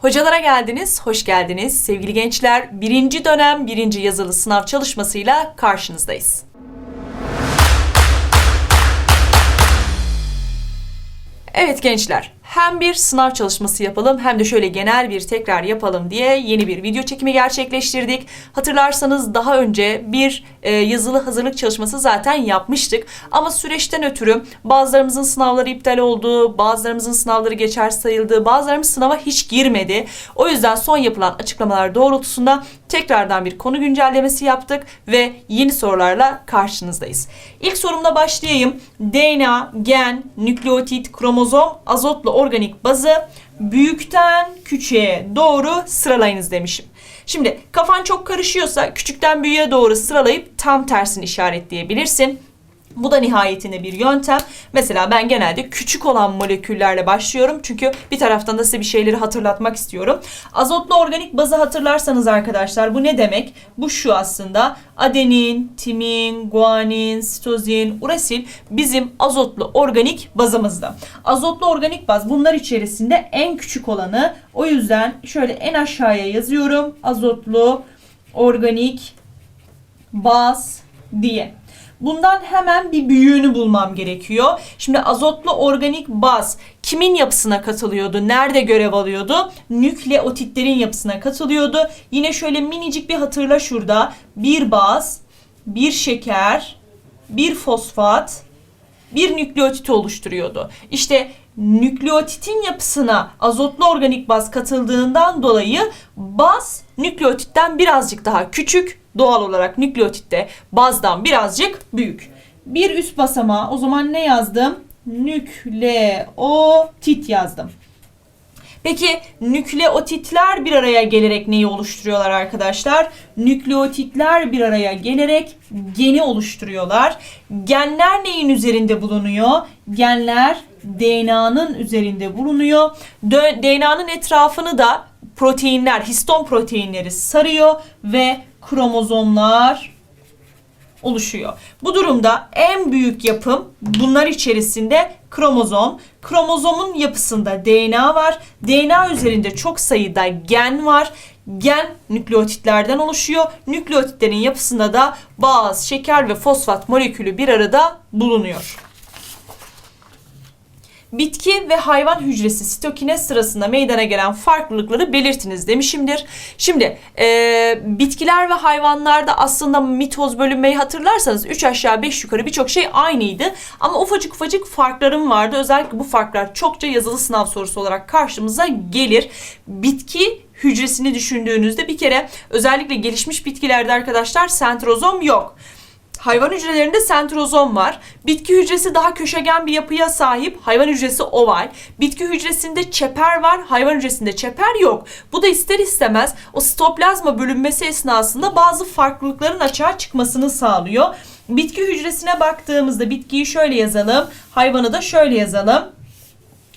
Hocalara geldiniz, hoş geldiniz. Sevgili gençler, birinci dönem birinci yazılı sınav çalışmasıyla karşınızdayız. Evet gençler, hem bir sınav çalışması yapalım hem de şöyle genel bir tekrar yapalım diye yeni bir video çekimi gerçekleştirdik. Hatırlarsanız daha önce bir e, yazılı hazırlık çalışması zaten yapmıştık. Ama süreçten ötürü bazılarımızın sınavları iptal oldu, bazılarımızın sınavları geçer sayıldı, bazılarımız sınava hiç girmedi. O yüzden son yapılan açıklamalar doğrultusunda tekrardan bir konu güncellemesi yaptık ve yeni sorularla karşınızdayız. İlk sorumla başlayayım. DNA, gen, nükleotit, kromozom, azotlu organik bazı büyükten küçüğe doğru sıralayınız demişim. Şimdi kafan çok karışıyorsa küçükten büyüğe doğru sıralayıp tam tersini işaretleyebilirsin. Bu da nihayetinde bir yöntem. Mesela ben genelde küçük olan moleküllerle başlıyorum. Çünkü bir taraftan da size bir şeyleri hatırlatmak istiyorum. Azotlu organik bazı hatırlarsanız arkadaşlar bu ne demek? Bu şu aslında. Adenin, timin, guanin, sitozin, urasil bizim azotlu organik bazımızda. Azotlu organik baz bunlar içerisinde en küçük olanı. O yüzden şöyle en aşağıya yazıyorum. Azotlu organik baz diye. Bundan hemen bir büyüğünü bulmam gerekiyor. Şimdi azotlu organik baz kimin yapısına katılıyordu? Nerede görev alıyordu? Nükleotitlerin yapısına katılıyordu. Yine şöyle minicik bir hatırla şurada. Bir baz, bir şeker, bir fosfat, bir nükleotit oluşturuyordu. İşte nükleotitin yapısına azotlu organik baz katıldığından dolayı baz nükleotitten birazcık daha küçük. Doğal olarak nükleotitte bazdan birazcık büyük. Bir üst basamağa o zaman ne yazdım? Nükleotit yazdım. Peki nükleotitler bir araya gelerek neyi oluşturuyorlar arkadaşlar? Nükleotitler bir araya gelerek geni oluşturuyorlar. Genler neyin üzerinde bulunuyor? Genler DNA'nın üzerinde bulunuyor. DNA'nın etrafını da proteinler, histon proteinleri sarıyor ve kromozomlar oluşuyor. Bu durumda en büyük yapım bunlar içerisinde kromozom. Kromozomun yapısında DNA var. DNA üzerinde çok sayıda gen var. Gen nükleotitlerden oluşuyor. Nükleotitlerin yapısında da baz, şeker ve fosfat molekülü bir arada bulunuyor. Bitki ve hayvan hücresi sitokinez sırasında meydana gelen farklılıkları belirtiniz demişimdir. Şimdi e, bitkiler ve hayvanlarda aslında mitoz bölünmeyi hatırlarsanız 3 aşağı 5 yukarı birçok şey aynıydı. Ama ufacık ufacık farklarım vardı. Özellikle bu farklar çokça yazılı sınav sorusu olarak karşımıza gelir. Bitki hücresini düşündüğünüzde bir kere özellikle gelişmiş bitkilerde arkadaşlar sentrozom yok. Hayvan hücrelerinde sentrozom var. Bitki hücresi daha köşegen bir yapıya sahip. Hayvan hücresi oval. Bitki hücresinde çeper var. Hayvan hücresinde çeper yok. Bu da ister istemez o sitoplazma bölünmesi esnasında bazı farklılıkların açığa çıkmasını sağlıyor. Bitki hücresine baktığımızda bitkiyi şöyle yazalım. Hayvanı da şöyle yazalım.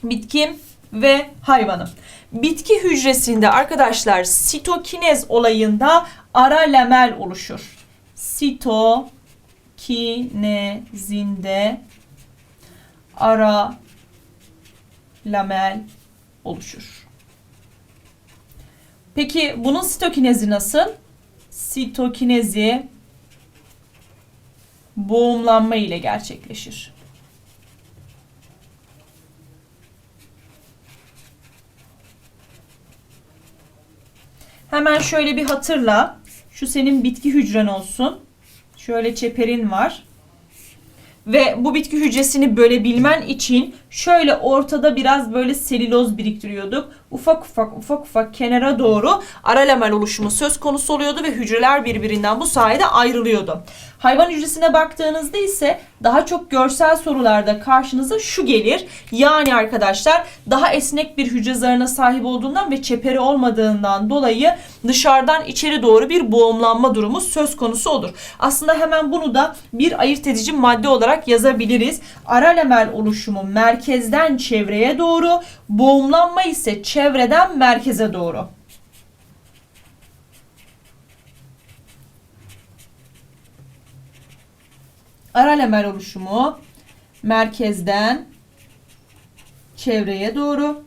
Bitkim ve hayvanım. Bitki hücresinde arkadaşlar sitokinez olayında ara lamel oluşur. Sito kinezinde ara lamel oluşur. Peki bunun sitokinezi nasıl? Sitokinezi boğumlanma ile gerçekleşir. Hemen şöyle bir hatırla. Şu senin bitki hücren olsun. Şöyle çeperin var. Ve bu bitki hücresini bölebilmen için şöyle ortada biraz böyle selüloz biriktiriyorduk. Ufak ufak ufak ufak kenara doğru ara lamel oluşumu söz konusu oluyordu ve hücreler birbirinden bu sayede ayrılıyordu. Hayvan hücresine baktığınızda ise daha çok görsel sorularda karşınıza şu gelir. Yani arkadaşlar daha esnek bir hücre zarına sahip olduğundan ve çeperi olmadığından dolayı dışarıdan içeri doğru bir boğumlanma durumu söz konusu olur. Aslında hemen bunu da bir ayırt edici madde olarak yazabiliriz. Ara lamel oluşumu merkezden çevreye doğru, boğumlanma ise çevreden merkeze doğru. Aralemel oluşumu merkezden çevreye doğru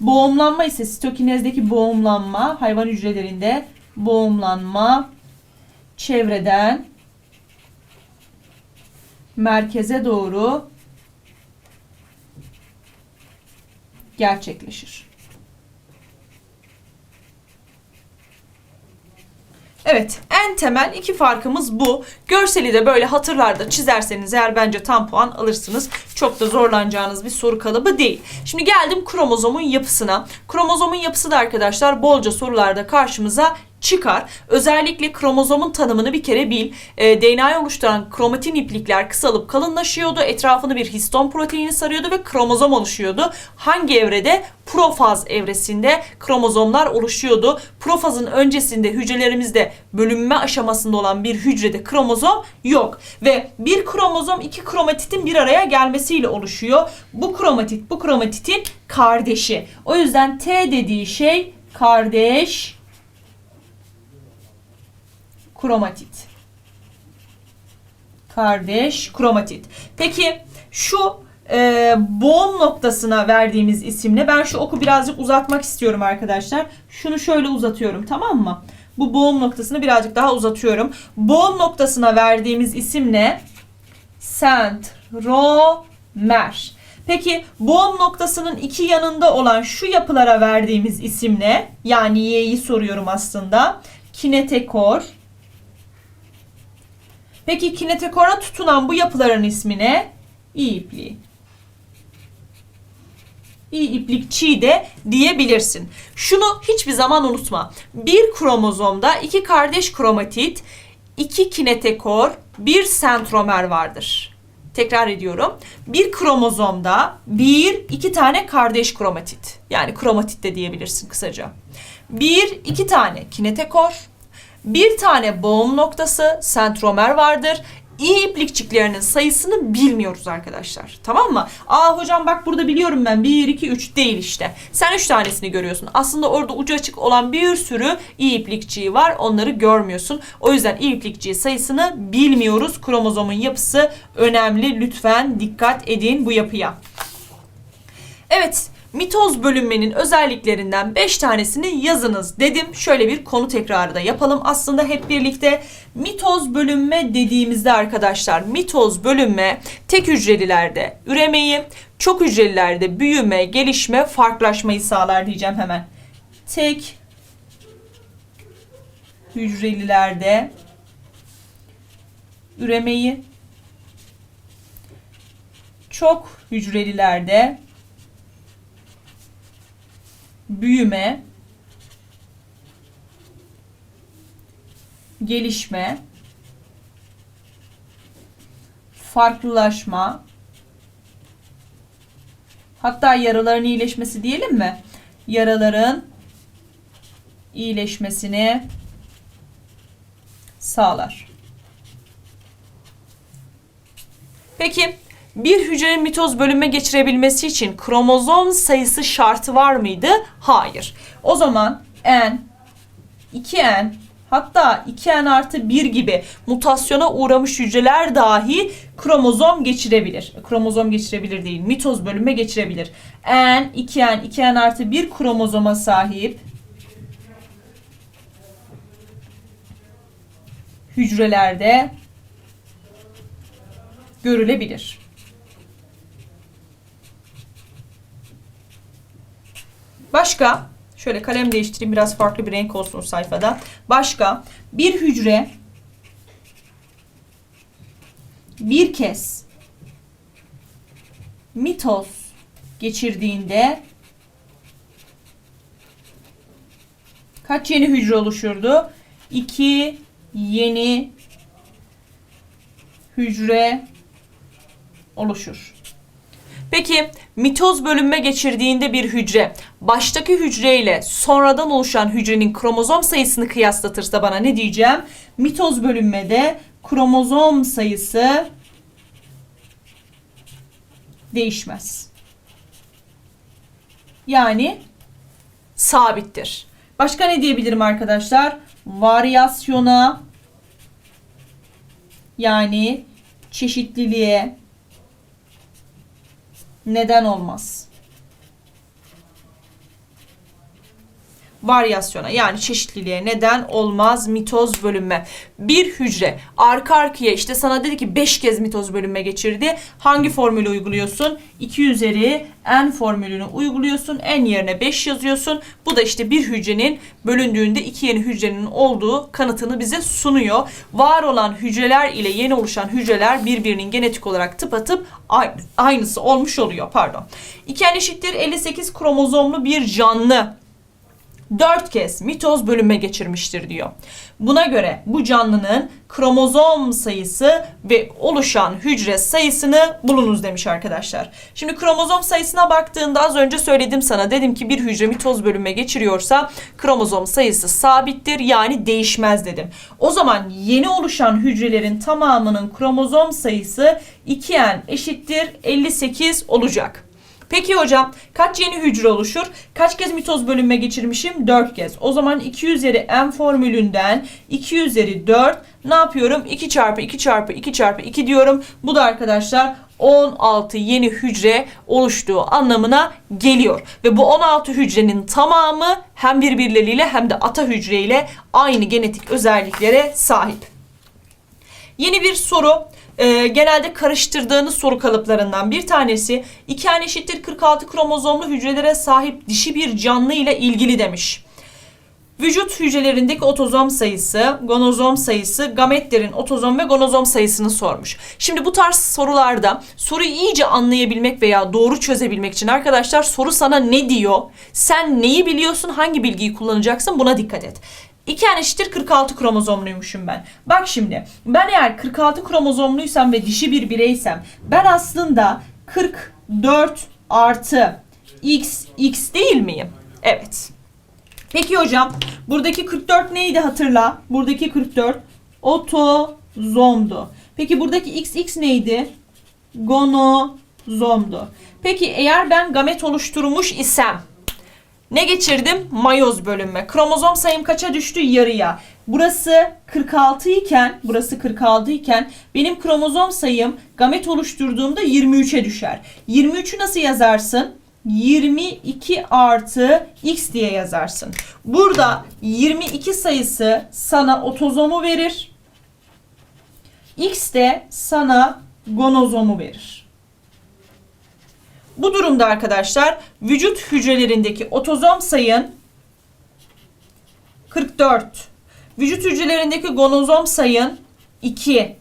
boğumlanma ise sitokinezdeki boğumlanma hayvan hücrelerinde boğumlanma çevreden merkeze doğru gerçekleşir. Evet, en temel iki farkımız bu. Görseli de böyle hatırlarda çizerseniz eğer bence tam puan alırsınız. Çok da zorlanacağınız bir soru kalıbı değil. Şimdi geldim kromozomun yapısına. Kromozomun yapısı da arkadaşlar bolca sorularda karşımıza çıkar. Özellikle kromozomun tanımını bir kere bil. E, DNA'yı oluşturan kromatin iplikler kısalıp kalınlaşıyordu. Etrafını bir histon proteini sarıyordu ve kromozom oluşuyordu. Hangi evrede? Profaz evresinde kromozomlar oluşuyordu. Profazın öncesinde hücrelerimizde bölünme aşamasında olan bir hücrede kromozom yok. Ve bir kromozom iki kromatitin bir araya gelmesiyle oluşuyor. Bu kromatit bu kromatitin kardeşi. O yüzden T dediği şey kardeş kromatit. Kardeş kromatit. Peki şu e, boğum noktasına verdiğimiz isimle ben şu oku birazcık uzatmak istiyorum arkadaşlar. Şunu şöyle uzatıyorum tamam mı? Bu boğum noktasını birazcık daha uzatıyorum. Boğum noktasına verdiğimiz isimle sentromer. Peki boğum noktasının iki yanında olan şu yapılara verdiğimiz isimle yani Y'yi soruyorum aslında. Kinetekor. Peki kinetekora tutunan bu yapıların ismi ne? İ ipliği. İ iplikçi de diyebilirsin. Şunu hiçbir zaman unutma. Bir kromozomda iki kardeş kromatit, iki kinetekor, bir sentromer vardır. Tekrar ediyorum. Bir kromozomda bir, iki tane kardeş kromatit. Yani kromatit de diyebilirsin kısaca. Bir, iki tane kinetekor, bir tane boğum noktası, sentromer vardır. İyi iplikçiklerinin sayısını bilmiyoruz arkadaşlar. Tamam mı? Aa hocam bak burada biliyorum ben 1, 2, 3 değil işte. Sen 3 tanesini görüyorsun. Aslında orada ucu açık olan bir sürü iyi iplikçiği var. Onları görmüyorsun. O yüzden iyi iplikçiği sayısını bilmiyoruz. Kromozomun yapısı önemli. Lütfen dikkat edin bu yapıya. Evet, mitoz bölünmenin özelliklerinden 5 tanesini yazınız dedim. Şöyle bir konu tekrarı da yapalım. Aslında hep birlikte mitoz bölünme dediğimizde arkadaşlar mitoz bölünme tek hücrelilerde üremeyi, çok hücrelilerde büyüme, gelişme, farklılaşmayı sağlar diyeceğim hemen. Tek hücrelilerde üremeyi, çok hücrelilerde büyüme, gelişme, farklılaşma, hatta yaraların iyileşmesi diyelim mi? Yaraların iyileşmesini sağlar. Peki bir hücrenin mitoz bölünme geçirebilmesi için kromozom sayısı şartı var mıydı? Hayır. O zaman N, 2N hatta 2N artı 1 gibi mutasyona uğramış hücreler dahi kromozom geçirebilir. Kromozom geçirebilir değil, mitoz bölünme geçirebilir. N, 2N, 2N artı 1 kromozoma sahip hücrelerde görülebilir. Başka şöyle kalem değiştireyim biraz farklı bir renk olsun sayfada. Başka bir hücre bir kez mitoz geçirdiğinde kaç yeni hücre oluşurdu? İki yeni hücre oluşur. Peki mitoz bölünme geçirdiğinde bir hücre baştaki hücre ile sonradan oluşan hücrenin kromozom sayısını kıyaslatırsa bana ne diyeceğim? Mitoz bölünmede kromozom sayısı değişmez. Yani sabittir. Başka ne diyebilirim arkadaşlar? Varyasyona yani çeşitliliğe neden olmaz. Varyasyona yani çeşitliliğe neden olmaz mitoz bölünme. Bir hücre arka arkaya işte sana dedi ki 5 kez mitoz bölünme geçirdi. Hangi formülü uyguluyorsun? 2 üzeri n formülünü uyguluyorsun. N yerine 5 yazıyorsun. Bu da işte bir hücrenin bölündüğünde iki yeni hücrenin olduğu kanıtını bize sunuyor. Var olan hücreler ile yeni oluşan hücreler birbirinin genetik olarak tıpatıp aynı- aynısı olmuş oluyor. Pardon. 2n eşittir 58 kromozomlu bir canlı 4 kez mitoz bölünme geçirmiştir diyor. Buna göre bu canlının kromozom sayısı ve oluşan hücre sayısını bulunuz demiş arkadaşlar. Şimdi kromozom sayısına baktığında az önce söyledim sana. Dedim ki bir hücre mitoz bölünme geçiriyorsa kromozom sayısı sabittir yani değişmez dedim. O zaman yeni oluşan hücrelerin tamamının kromozom sayısı 2n eşittir 58 olacak. Peki hocam kaç yeni hücre oluşur? Kaç kez mitoz bölünme geçirmişim? 4 kez. O zaman 2 üzeri n formülünden 2 üzeri 4 ne yapıyorum? 2 çarpı 2 çarpı 2 çarpı 2 diyorum. Bu da arkadaşlar 16 yeni hücre oluştuğu anlamına geliyor. Ve bu 16 hücrenin tamamı hem birbirleriyle hem de ata hücreyle aynı genetik özelliklere sahip. Yeni bir soru. Ee, genelde karıştırdığınız soru kalıplarından bir tanesi 2 n eşittir 46 kromozomlu hücrelere sahip dişi bir canlı ile ilgili demiş. Vücut hücrelerindeki otozom sayısı, gonozom sayısı, gametlerin otozom ve gonozom sayısını sormuş. Şimdi bu tarz sorularda soruyu iyice anlayabilmek veya doğru çözebilmek için arkadaşlar soru sana ne diyor? Sen neyi biliyorsun? Hangi bilgiyi kullanacaksın? Buna dikkat et. 2 n eşittir 46 kromozomluymuşum ben. Bak şimdi ben eğer 46 kromozomluysam ve dişi bir bireysem ben aslında 44 artı x x değil miyim? Evet. Peki hocam buradaki 44 neydi hatırla? Buradaki 44 otozomdu. Peki buradaki XX neydi? Gonozomdu. Peki eğer ben gamet oluşturmuş isem ne geçirdim? Mayoz bölünme. Kromozom sayım kaça düştü? Yarıya. Burası 46 iken, burası 46 iken benim kromozom sayım gamet oluşturduğumda 23'e düşer. 23'ü nasıl yazarsın? 22 artı x diye yazarsın. Burada 22 sayısı sana otozomu verir. X de sana gonozomu verir. Bu durumda arkadaşlar vücut hücrelerindeki otozom sayın 44. Vücut hücrelerindeki gonozom sayın 2.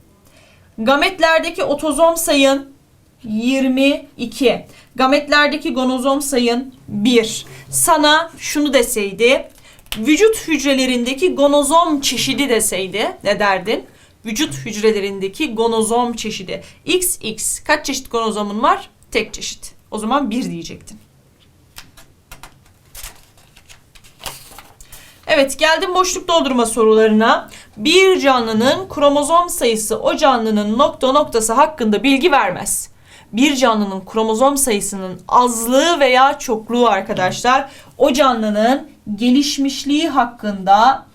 Gametlerdeki otozom sayın 22. Gametlerdeki gonozom sayın 1. Sana şunu deseydi, vücut hücrelerindeki gonozom çeşidi deseydi ne derdin? Vücut hücrelerindeki gonozom çeşidi. XX kaç çeşit gonozomun var? Tek çeşit. O zaman 1 diyecektin. Evet geldim boşluk doldurma sorularına. Bir canlının kromozom sayısı o canlının nokta noktası hakkında bilgi vermez. Bir canlının kromozom sayısının azlığı veya çokluğu arkadaşlar o canlının gelişmişliği hakkında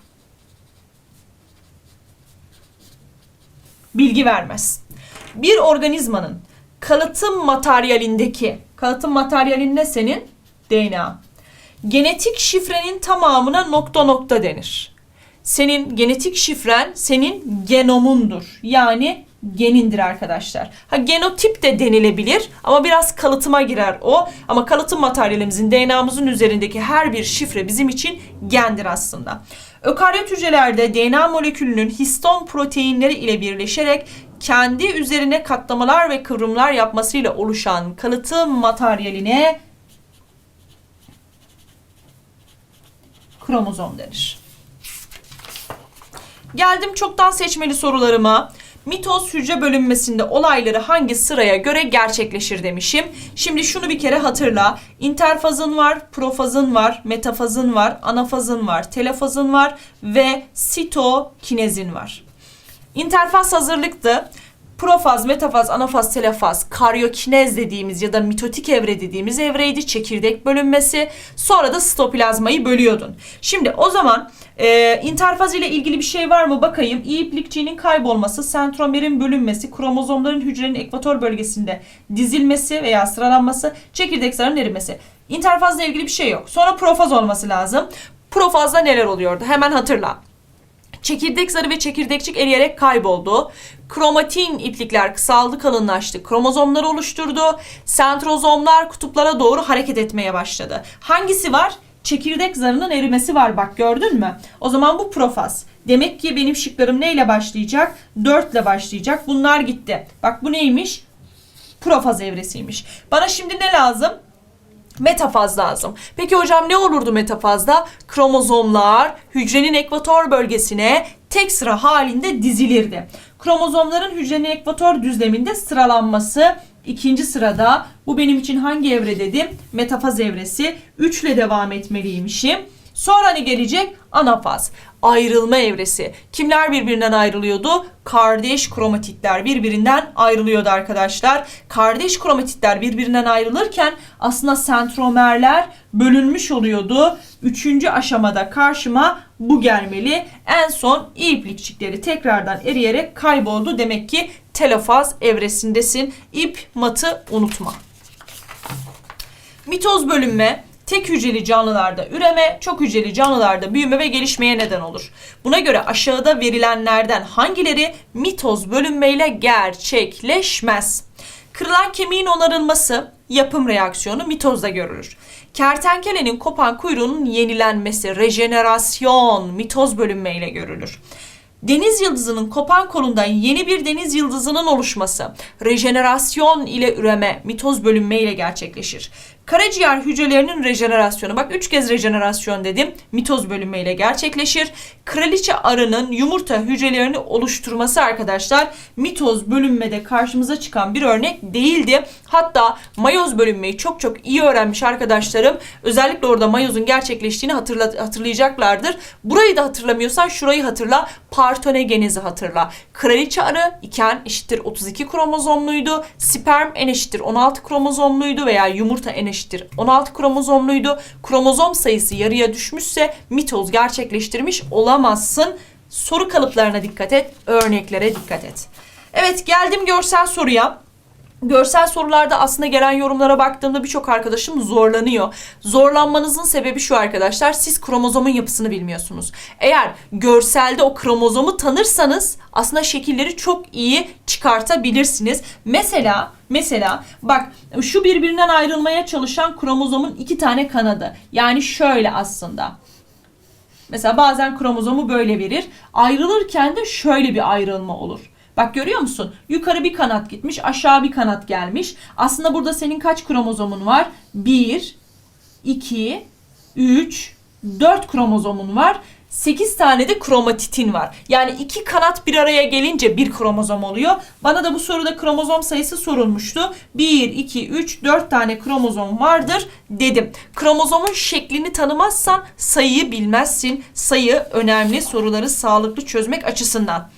bilgi vermez. Bir organizmanın kalıtım materyalindeki kalıtım materyalin ne senin? DNA. Genetik şifrenin tamamına nokta nokta denir. Senin genetik şifren senin genomundur. Yani genindir arkadaşlar. Ha genotip de denilebilir ama biraz kalıtıma girer o. Ama kalıtım materyalimizin DNA'mızın üzerindeki her bir şifre bizim için gendir aslında. Ökaryot hücrelerde DNA molekülünün histon proteinleri ile birleşerek kendi üzerine katlamalar ve kıvrımlar yapmasıyla oluşan kalıtım materyaline kromozom denir. Geldim çoktan seçmeli sorularıma. Mitoz hücre bölünmesinde olayları hangi sıraya göre gerçekleşir demişim. Şimdi şunu bir kere hatırla. İnterfazın var, profazın var, metafazın var, anafazın var, telefazın var ve sitokinezin var. İnterfaz hazırlıktı. Profaz, metafaz, anafaz, telefaz, karyokinez dediğimiz ya da mitotik evre dediğimiz evreydi. Çekirdek bölünmesi. Sonra da sitoplazmayı bölüyordun. Şimdi o zaman e, interfaz ile ilgili bir şey var mı bakayım. İplikçiğinin kaybolması, sentromerin bölünmesi, kromozomların hücrenin ekvator bölgesinde dizilmesi veya sıralanması, çekirdek zarının erimesi. İnterfazla ilgili bir şey yok. Sonra profaz olması lazım. Profazda neler oluyordu? Hemen hatırla. Çekirdek zarı ve çekirdekçik eriyerek kayboldu. Kromatin iplikler kısaldı, kalınlaştı. Kromozomları oluşturdu. Sentrozomlar kutuplara doğru hareket etmeye başladı. Hangisi var? Çekirdek zarının erimesi var bak gördün mü? O zaman bu profaz. Demek ki benim şıklarım neyle başlayacak? 4 ile başlayacak. Bunlar gitti. Bak bu neymiş? Profaz evresiymiş. Bana şimdi ne lazım? Metafaz lazım. Peki hocam ne olurdu metafazda? Kromozomlar hücrenin ekvator bölgesine tek sıra halinde dizilirdi. Kromozomların hücrenin ekvator düzleminde sıralanması ikinci sırada. Bu benim için hangi evre dedim? Metafaz evresi. 3 ile devam etmeliymişim. Sonra ne gelecek? Anafaz. Ayrılma evresi. Kimler birbirinden ayrılıyordu? Kardeş kromatitler birbirinden ayrılıyordu arkadaşlar. Kardeş kromatitler birbirinden ayrılırken aslında sentromerler bölünmüş oluyordu. Üçüncü aşamada karşıma bu gelmeli. En son iplikçikleri tekrardan eriyerek kayboldu. Demek ki telofaz evresindesin. İp matı unutma. Mitoz bölünme tek hücreli canlılarda üreme, çok hücreli canlılarda büyüme ve gelişmeye neden olur. Buna göre aşağıda verilenlerden hangileri mitoz bölünmeyle gerçekleşmez? Kırılan kemiğin onarılması, yapım reaksiyonu mitozda görülür. Kertenkelenin kopan kuyruğunun yenilenmesi, rejenerasyon, mitoz bölünmeyle görülür. Deniz yıldızının kopan kolundan yeni bir deniz yıldızının oluşması, rejenerasyon ile üreme, mitoz bölünme ile gerçekleşir. Karaciğer hücrelerinin rejenerasyonu, bak 3 kez rejenerasyon dedim, mitoz bölünme ile gerçekleşir. Kraliçe arının yumurta hücrelerini oluşturması arkadaşlar, mitoz bölünmede karşımıza çıkan bir örnek değildi. Hatta mayoz bölünmeyi çok çok iyi öğrenmiş arkadaşlarım, özellikle orada mayozun gerçekleştiğini hatırla, hatırlayacaklardır. Burayı da hatırlamıyorsan şurayı hatırla, partonegenezi hatırla. Kraliçe arı iken eşittir 32 kromozomluydu. Sperm en eşittir 16 kromozomluydu veya yumurta en eşittir 16 kromozomluydu. Kromozom sayısı yarıya düşmüşse mitoz gerçekleştirmiş olamazsın. Soru kalıplarına dikkat et, örneklere dikkat et. Evet geldim görsel soruya. Görsel sorularda aslında gelen yorumlara baktığımda birçok arkadaşım zorlanıyor. Zorlanmanızın sebebi şu arkadaşlar. Siz kromozomun yapısını bilmiyorsunuz. Eğer görselde o kromozomu tanırsanız aslında şekilleri çok iyi çıkartabilirsiniz. Mesela mesela bak şu birbirinden ayrılmaya çalışan kromozomun iki tane kanadı. Yani şöyle aslında. Mesela bazen kromozomu böyle verir. Ayrılırken de şöyle bir ayrılma olur. Bak görüyor musun? Yukarı bir kanat gitmiş, aşağı bir kanat gelmiş. Aslında burada senin kaç kromozomun var? 1, 2, 3, 4 kromozomun var. 8 tane de kromatitin var. Yani iki kanat bir araya gelince bir kromozom oluyor. Bana da bu soruda kromozom sayısı sorulmuştu. 1, 2, 3, 4 tane kromozom vardır dedim. Kromozomun şeklini tanımazsan sayıyı bilmezsin. Sayı önemli soruları sağlıklı çözmek açısından.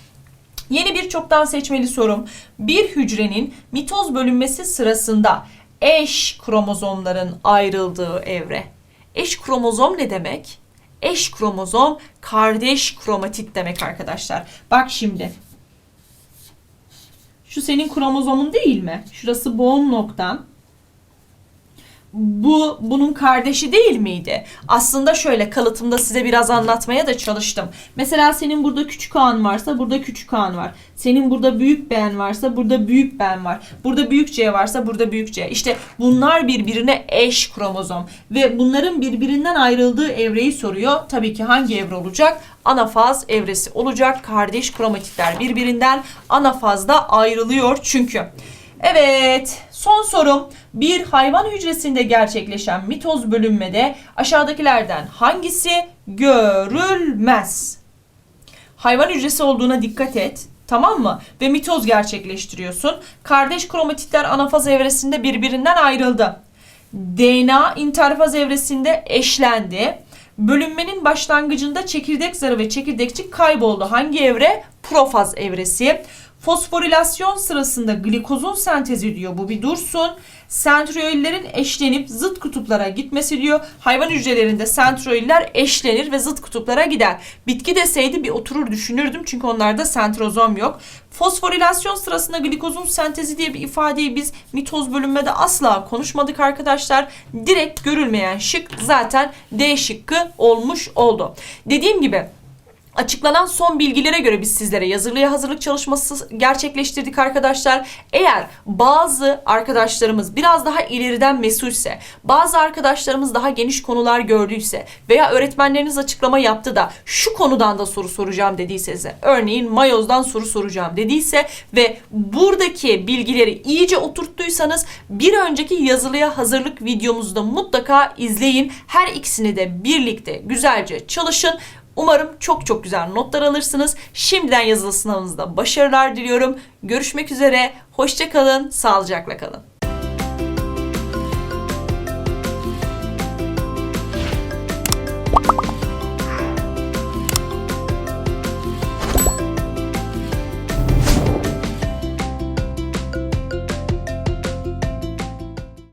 Yeni bir çoktan seçmeli sorum. Bir hücrenin mitoz bölünmesi sırasında eş kromozomların ayrıldığı evre. Eş kromozom ne demek? Eş kromozom kardeş kromatit demek arkadaşlar. Bak şimdi. Şu senin kromozomun değil mi? Şurası boğum noktan bu bunun kardeşi değil miydi? Aslında şöyle kalıtımda size biraz anlatmaya da çalıştım. Mesela senin burada küçük ağın varsa burada küçük ağın var. Senin burada büyük ben varsa burada büyük ben var. Burada büyük C varsa burada büyük C. İşte bunlar birbirine eş kromozom ve bunların birbirinden ayrıldığı evreyi soruyor. Tabii ki hangi evre olacak? Anafaz evresi olacak. Kardeş kromatitler birbirinden anafazda ayrılıyor çünkü. Evet, son sorum. Bir hayvan hücresinde gerçekleşen mitoz bölünmede aşağıdakilerden hangisi görülmez? Hayvan hücresi olduğuna dikkat et. Tamam mı? Ve mitoz gerçekleştiriyorsun. Kardeş kromatitler anafaz evresinde birbirinden ayrıldı. DNA interfaz evresinde eşlendi. Bölünmenin başlangıcında çekirdek zarı ve çekirdekçik kayboldu. Hangi evre? Profaz evresi. Fosforilasyon sırasında glikozun sentezi diyor. Bu bir dursun. Sentriyollerin eşlenip zıt kutuplara gitmesi diyor. Hayvan hücrelerinde sentriyoller eşlenir ve zıt kutuplara gider. Bitki deseydi bir oturur düşünürdüm çünkü onlarda sentrozom yok. Fosforilasyon sırasında glikozun sentezi diye bir ifadeyi biz mitoz bölünmede asla konuşmadık arkadaşlar. Direkt görülmeyen şık zaten D şıkkı olmuş oldu. Dediğim gibi Açıklanan son bilgilere göre biz sizlere yazılıya hazırlık çalışması gerçekleştirdik arkadaşlar. Eğer bazı arkadaşlarımız biraz daha ileriden mesulse, bazı arkadaşlarımız daha geniş konular gördüyse veya öğretmenleriniz açıklama yaptı da şu konudan da soru soracağım dediyse size, örneğin mayozdan soru soracağım dediyse ve buradaki bilgileri iyice oturttuysanız bir önceki yazılıya hazırlık videomuzda mutlaka izleyin. Her ikisini de birlikte güzelce çalışın. Umarım çok çok güzel notlar alırsınız. Şimdiden yazılı sınavınızda başarılar diliyorum. Görüşmek üzere. Hoşça kalın. Sağlıcakla kalın.